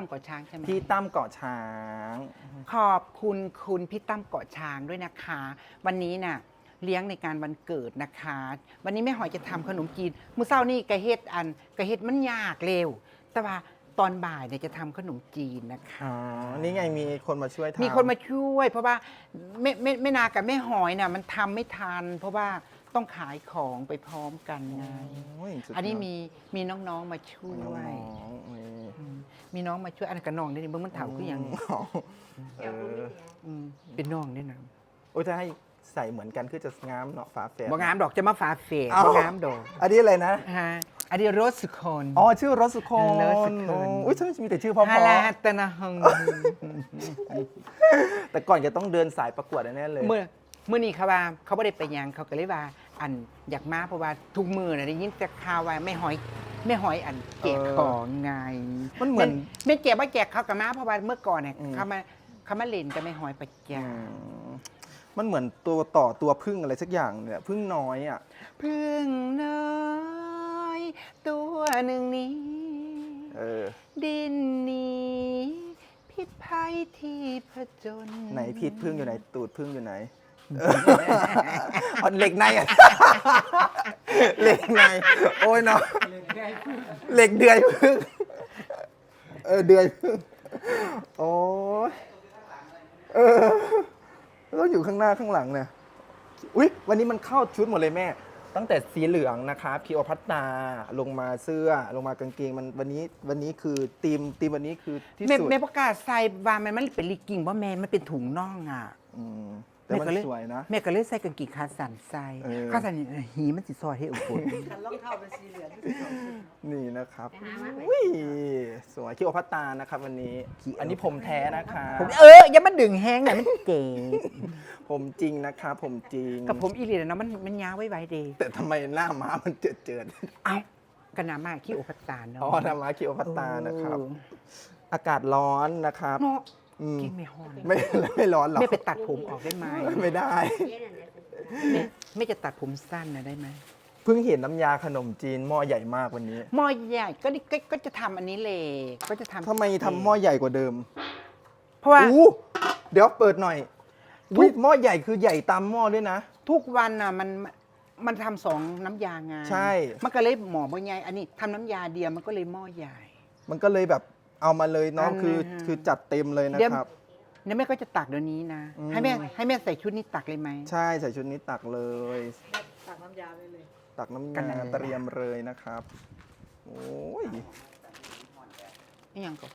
ตั้มเกาะช้างใช่ไหมพี่ตั้มเกาะช้าง ขอบคุณคุณพี่ตั้มเกาะช้างด้วยนะคะ วันนี้น่ะเลี้ยงในการวันเกิดนะคะ วันนี้แม่หอยจะทำขนมจีนมื้อเช้านี่กระเฮ็ดอันกระเฮ็ดมันยากเร็ว แต่ว่าตอนบ่ายเนี่ยจะทำขนมจีนนะคะ อ๋อ นี่ไงมีคนมาช่วยทำมีคนมาช่วย เพราะว่าแม่แม่แม่นากับแม่หอยน่ะมันทำไม่ทัน เพราะว่าต้องขายของไปพร้อมกันไง โยสุดยดอันนี้มีมีน้องๆมาช่วยน้องๆนี่อื มมีน้องมาช่วยอันนนกับน้องได้นี่เบิ่งมันเถาคืออย่างเอออืมเป็นน้องได้นะโอ้ยจะให้ใส่เหมือนกันคือจะงามเนาะฝาแฝด บ่งามดอกจะมาฝาเฟกเอ้า บ่งามดอกอันนี้อะไรนะ ฮะอันนี้โรสสุคน อ๋อ ชื่อรสสุคนรสสุคนโอ้ยฉันมีแต่ชื่อเพราะฮาลาตนะฮังๆแต่ก่อนจะต้องเดินสายประกวดแน่ๆเลยเมื่อเมื่อนี้เขาว่าเขาไม่ได้ไปหยังเขาก็เลยว่า อันอยากมาเพราะว่าทุกมือน่ะได้ยินแต่ข่าวว่าไม่หอย ไม่หอยอันแจกของไงมันเหมือนไม่แจกว่าแจกเขากับมาเพราะว่าเมื่อก่อนเนี่ยอืมเขามาเขามาเล่นจะไม่หอยประจอืมมันเหมือนตัวต่อตัวพึ่งอะไรสักอย่างเนี่ยพึ่งน้อยอะำพึ่งน้อย ตัวหนึ่งนี้เออดินหนี้พิษภัยที่ผจญไหนพิษพึ่งอยู่ไหน ตูดพึ่งอยู่ไหนเอออ๋อเหล็กในอะเหล็กใน โอ้ยเนาะ เหล็กเดือยพึ่งเออเดือยพึ่งโอ้ยเออแล้วอยู่ข้างหน้าข้างหลังเนี่ยอุ๊ยวันนี้มันเข้าชุดหมดเลยแม่ ตั้งแต่สีเหลืองนะคะพีโอพัตตาลงมาเสื้อลงมากางเกงมันวันนี้วันนี้คือทีมทีมวันนี้คือที่แม่สุดแม่ประกล้าศใส่ว่ามันมันเป็นลีกิ่งว่าแม่มันเป็นถุงน่องอะ อืม แต่มันก็เลยสวยนะ แม่ก็เลยใส่กางเกงขาสั้นใส่เออ ขาสั้นนี่หีมันสิซอยให้อุปนคันรองเท้าเป็นสีเหลืองนี่นะครับไปหามาไหมอุ้ยสวยคิโอพัตตานะครับวันนี้อันนี้ผมแท้นะคะผมเอออย่ามาดึงแห้งน่ะมันเก๋ผมจริงนะคะผมจริง กับผมอีหลีนะเนาะมันมันยาวไว้ไว้เดย์แต่ทำไมหน้าม้ามันเจิดเจิดเอ้ากระนามากขี้อุปตานๆเนาะอ๋อหน้าม้าคิโอพัตตานะครับ เอออากาศร้อนนะครับ เนาะอืมเก่งไม่ฮอนไม่ไม่ร้อนหรอกแม่ไปตัดผมออกได้ไหมไม่ได้ แม่แม่จะตัดผมสั้นนะได้ไหมเพิ่งเห็นน้ำยาขนมจีนหม้อใหญ่มากวันนี้หม้อใหญ่ก็ก็ก็จะทำอันนี้เลยก็จะทำทำไมทำหม้อใหญ่กว่าเดิมเพราะว่า อู้เดี๋ยวเปิดหน่อยอุ๊ยหม้อใหญ่คือใหญ่ตามหม้อด้วยนะ ทุกวันน่ะมันมันทำสองน้ำยาไงใช่ มันก็เลยหมอบ่ใหญ่อันนี้ทำน้ำยาเดียวมันก็เลยหม้อใหญ่ มันก็เลยแบบ เอามาเลยเนาะอันนั้นคือฮะคือจัดเต็มเลยนะเดี๋ยวครับเนี่ยแม่ก็จะตักเดี๋ยวนี้นะ อืม ให้แม่ให้แม่ใส่ชุดนี้ตักเลยไหม ใช่ใส่ชุดนี้ตักเลย ตักน้ำยาไปเลย ตักน้ำกันยาเลยเตรียมเลยนะครับ โอ้ยไม่ยังก่อน